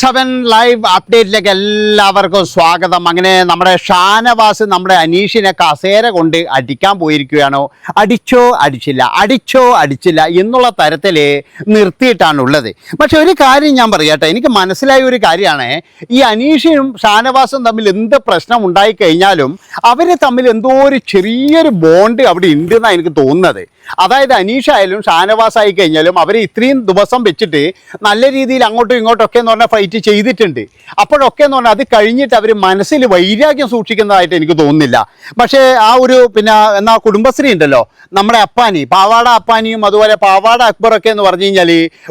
Seven live അപ്ഡേറ്റിലേക്ക് എല്ലാവർക്കും സ്വാഗതം. അങ്ങനെ നമ്മുടെ ഷാനവാസ് നമ്മുടെ അനീഷിനെ കസേര കൊണ്ട് അടിക്കാൻ പോയിരിക്കുകയാണോ. അടിച്ചോ അടിച്ചില്ല. അടിച്ചോ അടിച്ചില്ല എന്നുള്ള തരത്തിൽ നിർത്തിയിട്ടാണ് ഉള്ളത് പക്ഷെ ഒരു കാര്യം ഞാൻ പറയട്ടെ. എനിക്ക് മനസ്സിലായ ഒരു കാര്യമാണ്. ഈ അനീഷിനും ഷാനവാസും തമ്മിൽ എന്ത് പ്രശ്നം ഉണ്ടായിക്കഴിഞ്ഞാലും അവർ തമ്മിൽ എന്തോ ഒരു ചെറിയൊരു ബോണ്ട് അവിടെ ഉണ്ട് എന്നാണ് എനിക്ക് തോന്നുന്നത്. അതായത് അനീഷ് ആയാലും ഷാനവാസ് ആയി കഴിഞ്ഞാലും അവർ ഇത്രയും ദിവസം വെച്ചിട്ട് നല്ല രീതിയിൽ അങ്ങോട്ടും ഇങ്ങോട്ടും ഒക്കെ എന്ന് പറഞ്ഞാൽ ഫൈറ്റ് ചെയ്തിട്ടുണ്ട്. അപ്പോഴൊക്കെ എന്ന് പറഞ്ഞാൽ അത് കഴിഞ്ഞിട്ട് അവർ മനസ്സിൽ വൈരാഗ്യം സൂക്ഷിക്കുന്നതായിട്ട് എനിക്ക് തോന്നുന്നില്ല. പക്ഷേ ആ ഒരു പിന്നെ എന്നാ കുടുംബശ്രീ ഉണ്ടല്ലോ നമ്മുടെ അപ്പാനി പാവാട അപ്പാനിയും അതുപോലെ പാവാട അക്ബറൊക്കെ എന്ന് പറഞ്ഞു കഴിഞ്ഞാൽ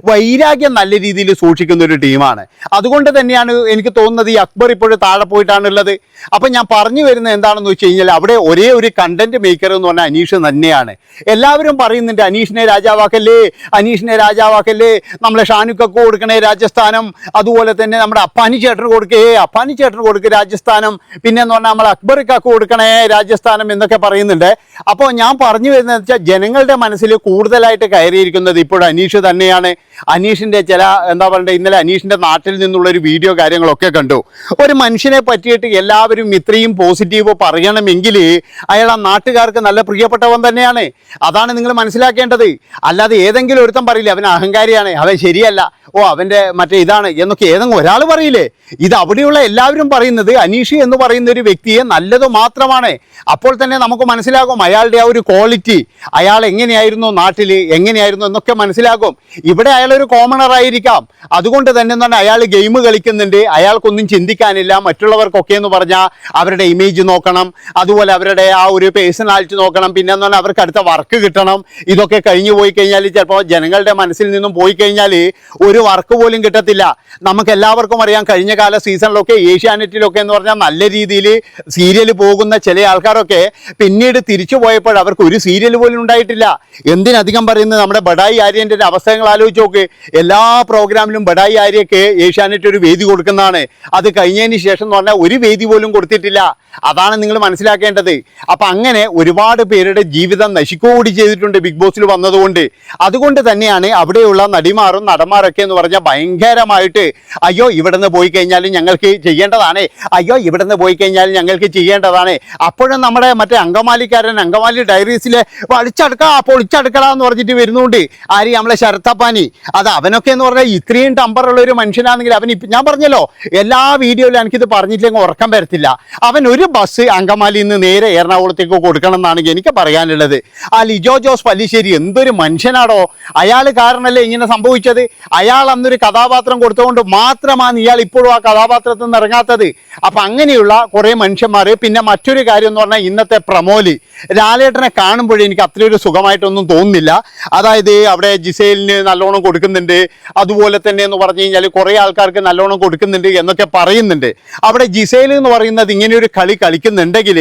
വൈരാഗ്യം നല്ല രീതിയിൽ സൂക്ഷിക്കുന്ന ഒരു ടീമാണ്. അതുകൊണ്ട് തന്നെയാണ് എനിക്ക് തോന്നുന്നത് ഈ അക്ബർ ഇപ്പോഴും താഴെ പോയിട്ടാണുള്ളത് അപ്പം ഞാൻ പറഞ്ഞു വരുന്നത് എന്താണെന്ന് വെച്ച് കഴിഞ്ഞാൽ അവിടെ ഒരേ ഒരു കണ്ടന്റ് മേക്കർ എന്ന് പറഞ്ഞാൽ അനീഷ് തന്നെയാണ്. എല്ലാവരും പറയുന്നുണ്ട് അനീഷിനെ രാജാവാക്കല്ലേ അനീഷിനെ രാജാവാക്കല്ലേ നമ്മളെ ഷാനുക്കൊക്കെ കൊടുക്കണേ രാജസ്ഥാനം അതുപോലെ തന്നെ നമ്മുടെ അപ്പാനി ചേട്ടന് കൊടുക്കേ അപ്പാനി ചേട്ടന് കൊടുക്കുക രാജസ്ഥാനം പിന്നെ എന്ന് പറഞ്ഞാൽ നമ്മൾ അക്ബറിക്കൊക്കെ കൊടുക്കണേ രാജസ്ഥാനം എന്നൊക്കെ പറയുന്നുണ്ട്. അപ്പോൾ ഞാൻ പറഞ്ഞു വരുന്നത് വെച്ചാൽ ജനങ്ങളുടെ മനസ്സിൽ കൂടുതലായിട്ട് കയറിയിരിക്കുന്നത് ഇപ്പോൾ അനീഷ് തന്നെയാണ്. അനീഷിന്റെ ചില എന്താ പറയണ്ടേ ഇന്നലെ അനീഷിന്റെ നാട്ടിൽ നിന്നുള്ള ഒരു വീഡിയോ കാര്യങ്ങളൊക്കെ കണ്ടു. ഒരു മനുഷ്യനെ പറ്റിയിട്ട് എല്ലാവരും ഇത്രയും പോസിറ്റീവ് പറയണമെങ്കിൽ അയാൾ ആ നാട്ടുകാർക്ക് നല്ല പ്രിയപ്പെട്ടവൻ തന്നെയാണ്. അതാണ് നിങ്ങൾ മനസ്സിലാക്കേണ്ടത്. അല്ലാതെ ഏതെങ്കിലും ഒരുത്തം പറയില്ലേ അവൻ അഹങ്കാരിയാണ് അവൻ ശരിയല്ല ഓ അവന്റെ മറ്റേ ഇതാണ് എന്നൊക്കെ ഏതെങ്കിലും ഒരാൾ പറയില്ലേ? ഇത് അവിടെയുള്ള എല്ലാവരും പറയുന്നത് അനീഷ് എന്ന് പറയുന്ന ഒരു വ്യക്തിയെ നല്ലത് മാത്രമാണ്. അപ്പോൾ തന്നെ നമുക്ക് മനസ്സിലാകും അയാളുടെ ആ ഒരു ക്വാളിറ്റി അയാൾ എങ്ങനെയായിരുന്നു നാട്ടിൽ എങ്ങനെയായിരുന്നു എന്നൊക്കെ മനസ്സിലാകും. ഇവിടെ അയാൾ ഒരു കോമണർ ആയിരിക്കാം. അതുകൊണ്ട് തന്നെ പറഞ്ഞാൽ അയാൾ ഗെയിം കളിക്കുന്നുണ്ട്. അയാൾക്കൊന്നും ചിന്തിക്കാനില്ല. മറ്റുള്ളവർക്കൊക്കെ എന്ന് പറഞ്ഞാൽ അവരുടെ ഇമേജ് നോക്കണം. അതുപോലെ അവരുടെ ആ ഒരു പേഴ്സണാലിറ്റി നോക്കണം. പിന്നെ എന്ന് പറഞ്ഞാൽ അവർക്ക് അടുത്ത വർക്ക് കിട്ടണം. ഇതൊക്കെ കഴിഞ്ഞു പോയി കഴിഞ്ഞാൽ ചിലപ്പോൾ ജനങ്ങളുടെ മനസ്സിൽ നിന്നും പോയി കഴിഞ്ഞാൽ ഒരു വർക്ക് പോലും കിട്ടത്തില്ല. നമുക്ക് എല്ലാവർക്കും അറിയാം കഴിഞ്ഞ കാല സീസണിലൊക്കെ ഏഷ്യാനെറ്റിലൊക്കെ എന്ന് പറഞ്ഞാൽ നല്ല രീതിയിൽ സീരിയൽ പോകുന്ന ചില ആൾക്കാരൊക്കെ പിന്നീട് തിരിച്ചു പോയപ്പോൾ അവർക്ക് ഒരു സീരിയൽ പോലും ഉണ്ടായിട്ടില്ല. എന്തിനധികം പറയുന്നത്? നമ്മുടെ ബഡായി ആര്യന്റെ അവസരങ്ങൾ ആലോചിച്ച് നോക്ക്. എല്ലാ പ്രോഗ്രാമിലും ബഡായി ആര്യക്ക് ഏഷ്യാനെറ്റ് ഒരു വേദി കൊടുക്കുന്നതാണ്. അത് കഴിഞ്ഞതിന് ശേഷം എന്ന് പറഞ്ഞാൽ ഒരു വേദി പോലും കൊടുത്തിട്ടില്ല. അതാണ് നിങ്ങൾ മനസ്സിലാക്കേണ്ടത്. അപ്പം അങ്ങനെ ഒരുപാട് പേരുടെ ജീവിതം നശിക്കുകൂടി ചെയ്തിട്ടുണ്ട് ബിഗ് ബോസിൽ വന്നതുകൊണ്ട്. അതുകൊണ്ട് തന്നെയാണ് അവിടെയുള്ള നടിമാറും നടന്മാരൊക്കെ എന്ന് പറഞ്ഞാൽ ഭയങ്കരമായിട്ട് അയ്യോ ഇവിടുന്ന് പോയി കഴിഞ്ഞാൽ ഞങ്ങൾക്ക് ചെയ്യേണ്ടതാണ്. അയ്യോ ഇവിടുന്ന് പോയി കഴിഞ്ഞാൽ ഞങ്ങൾക്ക് ചെയ്യേണ്ടതാണ്. അപ്പോഴും നമ്മുടെ മറ്റേ അങ്കമാലിക്കാരൻ അങ്കമാലി ഡയറീസിലെ വലിച്ചടുക്ക പൊളിച്ചടുക്കള എന്ന് പറഞ്ഞിട്ട് വരുന്നുണ്ട്. ആര്? നമ്മളെ ശരത്തപ്പാനി. അത് അവനൊക്കെ എന്ന് പറഞ്ഞാൽ ഇത്രയും ടമ്പറുള്ള ഒരു മനുഷ്യനാണെങ്കിൽ അവൻ ഞാൻ പറഞ്ഞല്ലോ എല്ലാ വീഡിയോയിലും എനിക്കിത് പറഞ്ഞിട്ടില്ലെങ്കിൽ ഉറക്കം വരത്തില്ല. അവൻ ഒരു ബസ് അങ്കമാലിയിൽ നിന്ന് നേരെ എറണാകുളത്തേക്ക് കൊടുക്കണം എന്നാണ് എനിക്ക് പറയാനുള്ളത്. ആ ലിജോ ജോസ് പല്ലിശ്ശേരി എന്തൊരു മനുഷ്യനാടോ? അയാൾ കാരണല്ലേ ഇങ്ങനെ സംഭവിച്ചത്? അയാൾ അന്നൊരു കഥാപാത്രം കൊടുത്തുകൊണ്ട് മാത്രമാണ് ഇയാൾ ഇപ്പോഴും ആ കഥാപാത്രത്തിൽ നിന്ന് ഇറങ്ങാത്തത്. അപ്പം അങ്ങനെയുള്ള കുറേ മനുഷ്യന്മാർ പിന്നെ മറ്റൊരു കാര്യം എന്ന് പറഞ്ഞാൽ ഇന്നത്തെ പ്രമോൽ. ലാലേട്ടനെ കാണുമ്പോഴേ എനിക്ക് അത്രയൊരു സുഖമായിട്ടൊന്നും തോന്നുന്നില്ല. അതായത് അവിടെ ജിസേലിന് നല്ലോണം കൊടുക്കുന്നുണ്ട്. അതുപോലെ തന്നെ എന്ന് പറഞ്ഞു കഴിഞ്ഞാൽ കുറേ ആൾക്കാർക്ക് നല്ലോണം കൊടുക്കുന്നുണ്ട് എന്നൊക്കെ പറയുന്നുണ്ട്. അവിടെ ജിസേൽ എന്ന് പറയുന്നത് ഇങ്ങനെ ഒരു കളി കളിക്കുന്നുണ്ടെങ്കിൽ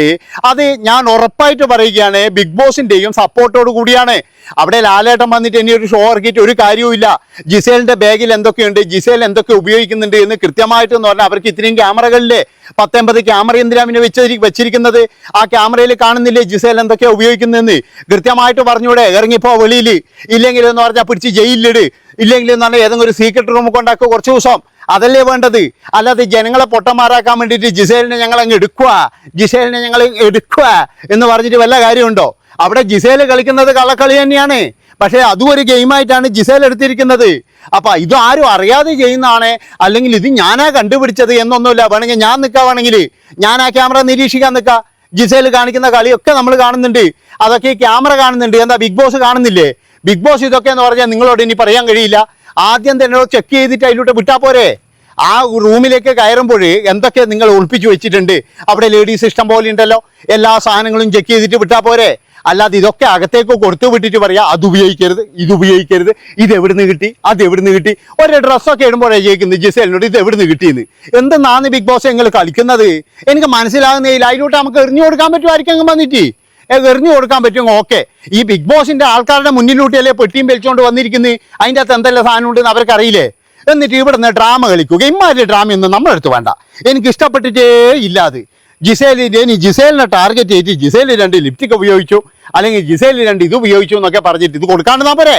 അത് ഞാൻ ഉറപ്പായിട്ട് പറയുകയാണ് ബിഗ് ബോസിന്റെയും സപ്പോർട്ടോട് കൂടിയാണ്. അവിടെ ലാലേട്ടൻ വന്നിട്ട് ഇനി ഒരു ഷോ ഇറക്കിയിട്ട് ഒരു കാര്യവുമില്ല ജിസേലിന്റെ ബാഗിൽ എന്തൊക്കെയുണ്ട്? ജിസേൽ എന്തൊക്കെ ഉപയോഗിക്കുന്നുണ്ട് എന്ന് കൃത്യമായിട്ട് എന്ന് പറഞ്ഞാൽ അവർക്ക് ഇത്രയും ക്യാമറകളിലെ പത്തൊമ്പത് ക്യാമറ എന്തിനാ പിന്നെ വെച്ച് വെച്ചിരിക്കുന്നത്? ആ ക്യാമറയിൽ കാണുന്നില്ലേ ജിസേൽ എന്തൊക്കെയാണ് ഉപയോഗിക്കുന്നതെന്ന്? കൃത്യമായിട്ട് പറഞ്ഞൂടെ ഇറങ്ങിപ്പോ വെളിയിൽ ഇല്ലെങ്കിൽ എന്ന് പറഞ്ഞാൽ പിടിച്ച് ജയിലിലിട്. ഇല്ലെങ്കിൽ എന്ന് പറഞ്ഞാൽ ഏതെങ്കിലും ഒരു സീക്രട്ട് റൂം കൊണ്ടാക്കുക കുറച്ച് ദിവസം. അതല്ലേ വേണ്ടത്? അല്ലാതെ ജനങ്ങളെ പൊട്ടന്മാരാക്കാൻ വേണ്ടിയിട്ട് ജിസേലിനെ ഞങ്ങൾ അങ്ങ് എടുക്കുക ജിസേലിനെ ഞങ്ങൾ എടുക്കുക എന്ന് പറഞ്ഞിട്ട് വല്ല കാര്യമുണ്ടോ? അവിടെ ജിസേൽ കളിക്കുന്നത് കള്ളക്കളി തന്നെയാണ്. പക്ഷേ അതും ഒരു ഗെയിമായിട്ടാണ് ജിസേൽ എടുത്തിരിക്കുന്നത്. അപ്പം ഇത് ആരും അറിയാതെ ചെയ്യുന്നതാണ്? അല്ലെങ്കിൽ ഇത് ഞാനാ കണ്ടുപിടിച്ചത് എന്നൊന്നുമില്ല. വേണമെങ്കിൽ ഞാൻ നിൽക്കാവാണെങ്കിൽ ഞാൻ ആ ക്യാമറ നിരീക്ഷിക്കാൻ നിൽക്കാം. ജിസേൽ കാണിക്കുന്ന കളിയൊക്കെ നമ്മൾ കാണുന്നുണ്ട്. അതൊക്കെ ക്യാമറ കാണുന്നുണ്ട്. എന്താ ബിഗ് ബോസ് കാണുന്നില്ലേ? ബിഗ് ബോസ് ഇതൊക്കെ എന്ന് പറഞ്ഞാൽ നിങ്ങളോട് ഇനി പറയാൻ കഴിയില്ല. ആദ്യം തന്നെ ചെക്ക് ചെയ്തിട്ട് അതിലൂടെ വിട്ടാൽ പോരെ. ആ റൂമിലേക്ക് കയറുമ്പോൾ എന്തൊക്കെ നിങ്ങൾ ഒളിപ്പിച്ചു വെച്ചിട്ടുണ്ട്? അവിടെ ലേഡീസ് ഇഷ്ടം പോലെ ഉണ്ടല്ലോ. എല്ലാ സാധനങ്ങളും ചെക്ക് ചെയ്തിട്ട് വിട്ടാൽ പോരെ. അല്ലാതെ ഇതൊക്കെ അകത്തേക്ക് കൊടുത്തു വിട്ടിട്ട് പറയാ അത് ഉപയോഗിക്കരുത് ഇത് ഉപയോഗിക്കരുത് ഇത് എവിടുന്ന് കിട്ടി അത് എവിടുന്ന് കിട്ടി? ഒരു ഡ്രസ്സൊക്കെ ഇടുമ്പോഴേ ചോദിക്കുന്നത് ജിസേലിനോട് ഇത് എവിടുന്ന് കിട്ടിയെന്ന്? എന്തെന്നാണ് ബിഗ് ബോസ് നിങ്ങൾ കളിക്കുന്നത്? എനിക്ക് മനസ്സിലാകുന്നില്ല അതിലോട്ട് നമുക്ക് എറിഞ്ഞു കൊടുക്കാൻ പറ്റുമായിരിക്കും വന്നിട്ട്. എറിഞ്ഞു കൊടുക്കാൻ പറ്റും ഓക്കെ. ഈ ബിഗ് ബോസിന്റെ ആൾക്കാരുടെ മുന്നിലൂട്ടിയല്ലേ പെട്ടിയും വലിച്ചുകൊണ്ട് വന്നിരിക്കുന്നത് അതിന്റെ അകത്ത് എന്തെല്ലാം സാധനം ഉണ്ടെന്ന് അവർക്ക് അറിയില്ലേ എന്നിട്ട് ഇവിടുന്ന് ഡ്രാമ കളിക്കുക. ഇമാതിരി ഡ്രാമയൊന്നും നമ്മളെടുത്ത് വേണ്ട. എനിക്ക് ഇഷ്ടപ്പെട്ടിട്ടേ ഇല്ല അത്. ജിസേലിന്റെ ഇനി ജിസേലിനെ ടാർഗറ്റ് ചെയ്ത് ജിസേൽ രണ്ട് ലിപ്റ്റിക് ഉപയോഗിച്ചു. അല്ലെങ്കിൽ ജിസേൽ രണ്ട് ഇത് ഉപയോഗിച്ചു എന്നൊക്കെ പറഞ്ഞിട്ട് ഇത് കൊടുക്കാണ്ട് പോരെ?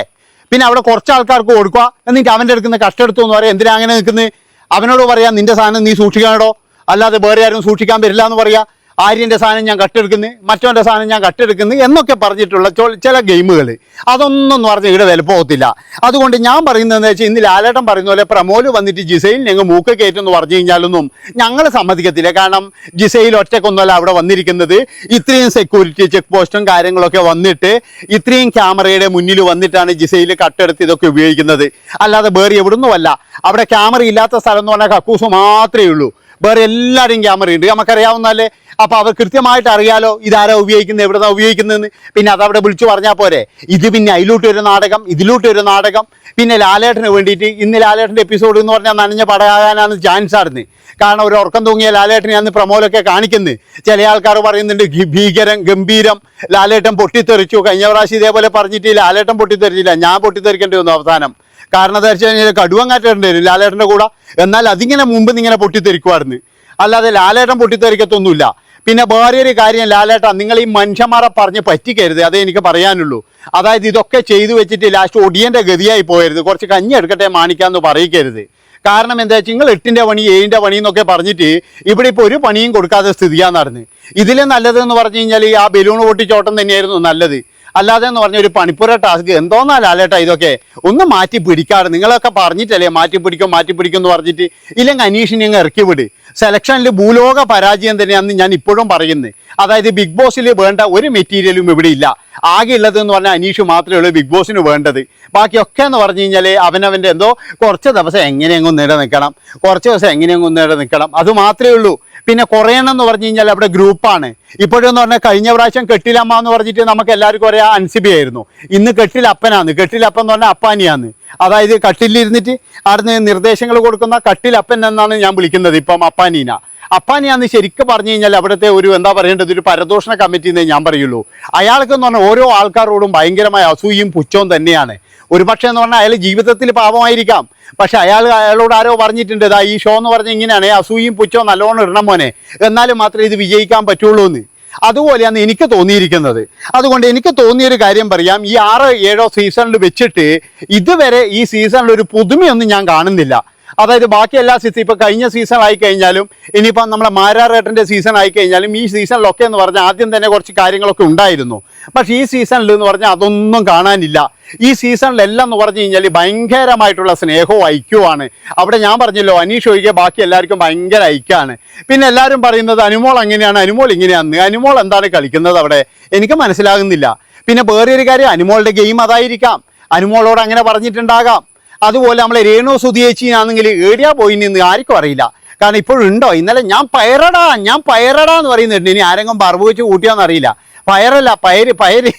പിന്നെ അവിടെ കുറച്ച് ആൾക്കാർക്ക് കൊടുക്കുക. എന്നിട്ട് അവന്റെ എടുക്കുന്ന കഷ്ടം എടുത്തു എന്ന് പറയാം. എന്തിനാ അങ്ങനെ നിൽക്കുന്നത് അവനോട് പറയാം നിന്റെ സാധനം നീ സൂക്ഷിക്കണോ അല്ലാതെ വേറെ ആരും സൂക്ഷിക്കാൻ വരില്ല എന്ന് പറയാ. ആര്യന്റെ സാധനം ഞാൻ കട്ടെടുക്കുന്നു മറ്റവന്റെ സാധനം ഞാൻ കട്ടെടുക്കുന്നു എന്നൊക്കെ പറഞ്ഞിട്ടുള്ള ചില ഗെയിമുകൾ അതൊന്നും പറഞ്ഞ് ഇവിടെ വില പോകത്തില്ല അതുകൊണ്ട് ഞാൻ പറയുന്നതെന്ന് വെച്ചാൽ ഇന്ന് ലാലേട്ടൻ പറയുന്ന പോലെ പ്രമോൽ വന്നിട്ട് ജിസയിൽ ഞങ്ങൾ മൂക്ക് കയറ്റെന്ന് പറഞ്ഞു കഴിഞ്ഞാലൊന്നും ഞങ്ങൾ സമ്മതിക്കത്തില്ല. കാരണം ജിസയിൽ ഒറ്റക്കൊന്നുമല്ല അവിടെ വന്നിരിക്കുന്നത്. ഇത്രയും സെക്യൂരിറ്റി ചെക്ക് പോസ്റ്റും കാര്യങ്ങളൊക്കെ വന്നിട്ട് ഇത്രയും ക്യാമറയുടെ മുന്നിൽ വന്നിട്ടാണ് ജിസയിൽ കട്ടെടുത്ത് ഇതൊക്കെ ഉപയോഗിക്കുന്നത്. അല്ലാതെ വേറെ എവിടുന്നുമല്ല. അവിടെ ക്യാമറ ഇല്ലാത്ത സ്ഥലം എന്ന് പറഞ്ഞാൽ കക്കൂസ് മാത്രമേ ഉള്ളൂ. വേറെ എല്ലാവരും ക്യാമറ ഉണ്ട്. നമുക്കറിയാവുന്നല്ലേ അപ്പൊ അവർ കൃത്യമായിട്ട് അറിയാലോ ഇതാരാ ഉപയോഗിക്കുന്നത് എവിടെന്നാ ഉപയോഗിക്കുന്നതെന്ന്. പിന്നെ അതവിടെ വിളിച്ചു പറഞ്ഞാൽ പോരെ. ഇത് പിന്നെ അതിലോട്ട് ഒരു നാടകം ഇതിലോട്ട് ഒരു നാടകം. പിന്നെ ലാലേട്ടന് വേണ്ടിയിട്ട് ഇന്ന് ലാലേട്ടന്റെ എപ്പിസോഡ് എന്ന് പറഞ്ഞാൽ നനഞ്ഞ പടയാകാനാണ് ചാൻസ് ആയിരുന്നു കാരണം ഒരു ഉറക്കം തൂങ്ങിയ ലാലേട്ടനെ അന്ന് പ്രമോലൊക്കെ കാണിക്കുന്നത് ചില ആൾക്കാർ പറയുന്നുണ്ട് ഭീകരം ഗംഭീരം ലാലേട്ടൻ പൊട്ടിത്തെറിച്ചു. കഴിഞ്ഞ പ്രാവശ്യം ഇതേപോലെ പറഞ്ഞിട്ട് ലാലേട്ടൻ പൊട്ടിത്തെറിച്ചില്ല. ഞാൻ പൊട്ടിത്തെറിക്കേണ്ടി വന്നു അവസാനം. കാരണം എന്താ വെച്ച് കഴിഞ്ഞാൽ കടുവങ്ങാറ്റുണ്ട് ലാലേട്ടന്റെ കൂടെ. എന്നാൽ അതിങ്ങനെ മുമ്പ് ഇങ്ങനെ പൊട്ടിത്തെറിക്കുമായിരുന്നു അല്ലാതെ ലാലേട്ടൻ പൊട്ടിത്തെറിക്കത്തൊന്നുമില്ല. പിന്നെ വേറൊരു കാര്യം ലാലേട്ടൻ നിങ്ങൾ ഈ മനുഷ്യന്മാരെ പറഞ്ഞ് പറ്റിക്കരുത്. അതേ എനിക്ക് പറയാനുള്ളൂ. അതായത് ഇതൊക്കെ ചെയ്തു വെച്ചിട്ട് ലാസ്റ്റ് ഒടിയന്റെ ഗതിയായി പോയരുത്. കുറച്ച് കഞ്ഞി എടുക്കട്ടെ മാണിക്കാന്ന് പറയിക്കരുത്. കാരണം എന്താ വെച്ചാൽ നിങ്ങൾ എട്ടിന്റെ പണി ഏഴിന്റെ പണി എന്നൊക്കെ പറഞ്ഞിട്ട് ഇവിടെ ഇപ്പോൾ ഒരു പണിയും കൊടുക്കാതെ സ്ഥിതിയാണ് നടന്ന്. ഇതിലെ നല്ലതെന്ന് പറഞ്ഞു കഴിഞ്ഞാൽ ആ ബലൂൺ പൊട്ടിച്ചോട്ടം തന്നെയായിരുന്നു നല്ലത്. അല്ലാതെ എന്ന് പറഞ്ഞ ഒരു പണിപ്പുര ടാസ്ക് എന്തോന്നാ ലാലേട്ടാ ഇതൊക്കെ? ഒന്ന് മാറ്റി പിടിക്കാറ് നിങ്ങളൊക്കെ പറഞ്ഞിട്ടല്ലേ മാറ്റി പിടിക്കും മാറ്റി പിടിക്കും എന്ന് പറഞ്ഞിട്ട്. ഇല്ലെങ്കിൽ അനീഷിനെ അങ്ങ് ഇറക്കി വിട്. സെലക്ഷനിൽ ഭൂലോക പരാജയം തന്നെയാണെന്ന് ഞാൻ ഇപ്പോഴും പറയുന്നത് അതായത് ബിഗ് ബോസിൽ വേണ്ട ഒരു മെറ്റീരിയലും ഇവിടെ ഇല്ല. ആകെ ഉള്ളത് എന്ന് പറഞ്ഞാൽ അനീഷ് മാത്രമേ ഉള്ളൂ ബിഗ് ബോസിന് വേണ്ടത്. ബാക്കിയൊക്കെ എന്ന് പറഞ്ഞു കഴിഞ്ഞാൽ അവനവന്റെ എന്തോ കുറച്ച് ദിവസം എങ്ങനെയെങ്കിലും നിലനിൽക്കണം കുറച്ച് ദിവസം എങ്ങനെയെങ്കിലും നിലനിൽക്കണം അത് മാത്രമേ ഉള്ളൂ. പിന്നെ കുറയണം എന്ന് പറഞ്ഞു കഴിഞ്ഞാൽ അവിടെ ഗ്രൂപ്പാണ് ഇപ്പോഴെന്ന് പറഞ്ഞാൽ കഴിഞ്ഞ പ്രാവശ്യം കെട്ടിലമ്മ എന്ന് പറഞ്ഞിട്ട് നമുക്ക് എല്ലാവർക്കും ഒരേ അൻസിബി ആയിരുന്നു. ഇന്ന് കെട്ടിലപ്പനാണ് കെട്ടിലപ്പൻ എന്ന് പറഞ്ഞാൽ അപ്പാനിയാന്ന് അതായത് കട്ടിലിരുന്നിട്ട് അവിടുന്ന് നിർദ്ദേശങ്ങൾ കൊടുക്കുന്ന കട്ടിലപ്പൻ എന്നാണ് ഞാൻ വിളിക്കുന്നത് ഇപ്പം അപ്പാനീന. അപ്പാനിയാന്ന് ശരിക്കും പറഞ്ഞു കഴിഞ്ഞാൽ അവിടുത്തെ ഒരു എന്താ പറയേണ്ടത് ഒരു പരദോഷണ കമ്മിറ്റി എന്നേ ഞാൻ പറയുള്ളൂ. അയാൾക്ക് എന്ന് പറഞ്ഞാൽ ഓരോ ആൾക്കാരോടും ഭയങ്കരമായ അസൂയും പുച്ഛവും തന്നെയാണ്. ഒരു പക്ഷേ എന്ന് പറഞ്ഞാൽ അയാൾ ജീവിതത്തിൽ പാപമായിരിക്കാം. പക്ഷെ അയാൾ അയാളോട് ആരോ പറഞ്ഞിട്ടുണ്ട് ഈ ഷോ എന്ന് പറഞ്ഞാൽ ഇങ്ങനെയാണ് "ഏ, അസൂയും പുച്ഛവും നല്ലോണം ഇടണം മോനെ. എന്നാലും മാത്രമേ ഇത് വിജയിക്കാൻ പറ്റുള്ളൂ എന്ന്. അതുപോലെയാണ് എനിക്ക് തോന്നിയിരിക്കുന്നത്. അതുകൊണ്ട് എനിക്ക് തോന്നിയൊരു കാര്യം പറയാം. ഈ ആറോ ഏഴോ സീസണിൽ വെച്ചിട്ട് ഇതുവരെ ഈ സീസണിൽ ഒരു പുതുമയൊന്നും ഞാൻ കാണുന്നില്ല. അതായത് ബാക്കി എല്ലാ സീസൺ ഇപ്പൊ കഴിഞ്ഞ സീസൺ ആയി കഴിഞ്ഞാലും ഇനിയിപ്പം നമ്മുടെ മാരാറേട്ടന്റെ സീസൺ ആയി കഴിഞ്ഞാലും ഈ സീസണിലൊക്കെ എന്ന് പറഞ്ഞാൽ ആദ്യം തന്നെ കുറച്ച് കാര്യങ്ങളൊക്കെ ഉണ്ടായിരുന്നു. പക്ഷെ ഈ സീസണിൽ എന്ന് പറഞ്ഞാൽ അതൊന്നും കാണാനില്ല. ഈ സീസണിലെല്ലാം എന്ന് പറഞ്ഞു കഴിഞ്ഞാൽ ഭയങ്കരമായിട്ടുള്ള സ്നേഹവും ഐക്യവുമാണ്. അവിടെ ഞാൻ പറഞ്ഞല്ലോ അനീഷ് ഒഴികെ ബാക്കി എല്ലാവർക്കും ഭയങ്കര ഐക്യമാണ്. പിന്നെ എല്ലാവരും പറയുന്നത് അനുമോൾ അങ്ങനെയാണ് അനുമോൾ ഇങ്ങനെയാണ് അനുമോൾ എന്താണ് കളിക്കുന്നത് അവിടെ? എനിക്ക് മനസ്സിലാകുന്നില്ല. പിന്നെ വേറെ ഒരു കാര്യം അനുമോളുടെ ഗെയിം അതായിരിക്കാം. അനുമോളോട് അങ്ങനെ പറഞ്ഞിട്ടുണ്ടാകാം. അതുപോലെ നമ്മളെ രേണു സുധിയേച്ചിയാണെങ്കിൽ ഏടിയാ പോയി നിന്ന് ആർക്കും അറിയില്ല. കാരണം ഇപ്പോഴുണ്ടോ? ഇന്നലെ ഞാൻ പയറടാ ഞാൻ പയറടാ എന്ന് പറയുന്നുണ്ട്. ഇനി ആരെങ്കിലും പറവ് വെച്ച് കൂട്ടിയോന്ന് അറിയില്ല പയറല്ല പയര് പയര്.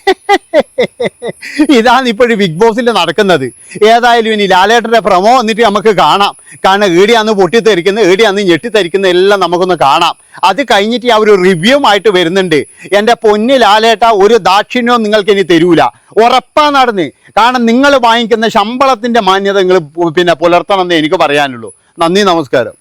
ഇതാണ് ഇപ്പോഴും ബിഗ് ബോസിൽ നടക്കുന്നത്. ഏതായാലും ഇനി ലാലേട്ടന്റെ പ്രമോ വന്നിട്ട് നമുക്ക് കാണാം. കാരണം ഏടിയാന്ന് പൊട്ടിത്തെറിക്കുന്നത് ഏടിയാന്ന് ഞെട്ടിത്തെറിക്കുന്ന എല്ലാം നമുക്കൊന്ന് കാണാം. അത് കഴിഞ്ഞിട്ട് ആ ഒരു റിവ്യൂ ആയിട്ട് വരുന്നുണ്ട്. എന്റെ പൊന്ന് ലാലേട്ട ഒരു ദാക്ഷിണ്യവും നിങ്ങൾക്ക് ഇനി തരൂല. ഉറപ്പാ നടന്ന്. കാരണം നിങ്ങൾ വാങ്ങിക്കുന്ന ശമ്പളത്തിന്റെ മാന്യത നിങ്ങൾ പിന്നെ പുലർത്തണം എന്നേ എനിക്ക് പറയാനുള്ളൂ. നന്ദി നമസ്കാരം.